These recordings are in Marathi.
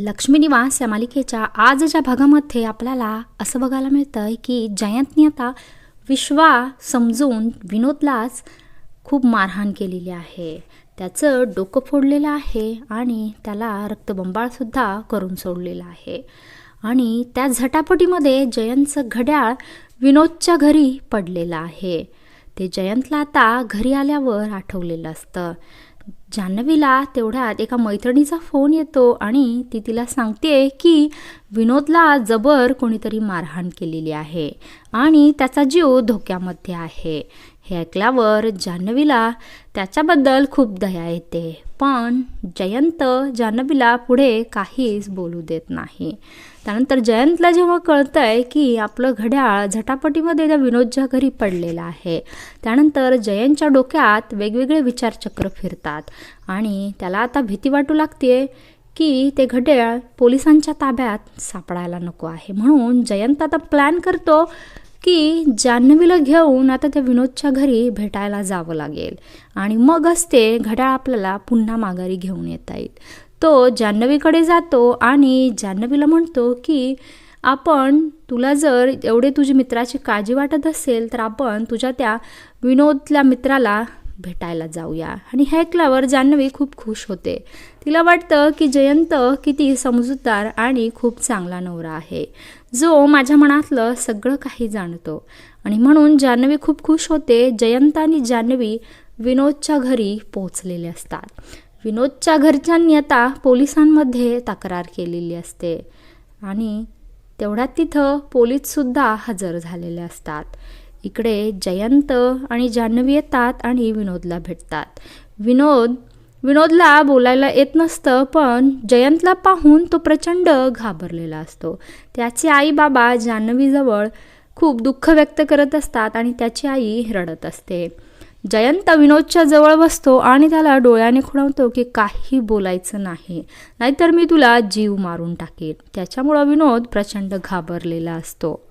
लक्ष्मी निवास या मालिकेच्या आजच्या भागामध्ये आपल्याला असं बघायला मिळतं आहे की जयंतने आता विश्वा समजून विनोदलाच खूप मारहाण केलेली आहे. त्याचं डोकं फोडलेलं आहे आणि त्याला रक्तबंबाळसुद्धा करून सोडलेलं आहे. आणि त्या झटापटीमध्ये जयंतचं घड्याळ विनोदच्या घरी पडलेलं आहे. ते जयंतला आता घरी आल्यावर आठवलेलं असतं. जान्हवीला तेवढ्यात एका मैत्रिणीचा फोन येतो आणि ती तिला सांगते की विनोदला जबर कोणीतरी मारहाण केलेली आहे आणि त्याचा जीव धोक्यामध्ये आहे. हे ऐकल्यावर जान्हवीला त्याच्याबद्दल खूप दया येते पण जयंत जान्हवीला पुढे काहीच बोलू देत नाही. त्यानंतर जयंतला जेव्हा कळतंय की आपलं घड्याळ झटापटीमध्ये त्या विनोदच्या घरी पडलेलं आहे त्यानंतर जयंतच्या डोक्यात वेगवेगळे विचारचक्र फिरतात आणि त्याला आता भीती वाटू लागते की ते घड्याळ पोलिसांच्या ताब्यात सापडायला नको आहे. म्हणून जयंत आता प्लॅन करतो की जान्हवीला घेऊन आता त्या विनोदच्या घरी भेटायला जावं लागेल. आणि मगच ते घड्याळ आपल्याला पुन्हा माघारी घेऊन येता येईल. तो जान्हवीकडे जातो आणि जान्हवीला म्हणतो की आपण तुला जर एवढे तुझी मित्राची काळजी वाटत असेल तर आपण तुझ्या त्या विनोदल्या मित्राला भेटायला जाऊया. आणि हे ऐकल्यावर जान्हवी खूप खुश होते. तिला वाटतं की जयंत किती समजूतदार आणि खूप चांगला नवरा आहे. जो माझ्या मनातलं सगळं काही जाणतो. आणि म्हणून जान्हवी खूप खुश होते. जयंत आणि जान्हवी विनोदच्या घरी पोहोचलेले असतात. विनोदच्या घरच्यांनी आता पोलिसांमध्ये तक्रार केलेली असते. आणि तेवढ्यात तिथं पोलीससुद्धा हजर झालेले असतात. इकडे जयंत आणि जान्हवी येतात आणि विनोदला भेटतात. विनोद विनोदला बोलायला येत नसतं पण जयंतला पाहून तो प्रचंड घाबरलेला असतो. त्याचे आई बाबा जान्हवीजवळ खूप दुःख व्यक्त करत असतात आणि त्याची आई रडत असते. जयंत विनोदच्या जवळ बसतो आणि त्याला डोळ्याने खुणवतो की काही बोलायचं नाही नाहीतर मी तुला जीव मारून टाकेन. त्याच्यामुळं विनोद प्रचंड घाबरलेला असतो.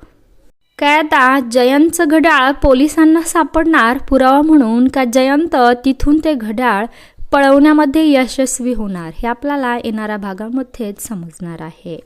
काय आता जयंतचं घड्याळ पोलिसांना सापडणार पुरावा म्हणून का जयंत तिथून ते घड्याळ पळवण्यामध्ये यशस्वी होणार हे आपल्याला येणाऱ्या भागामध्येच समजणार आहे.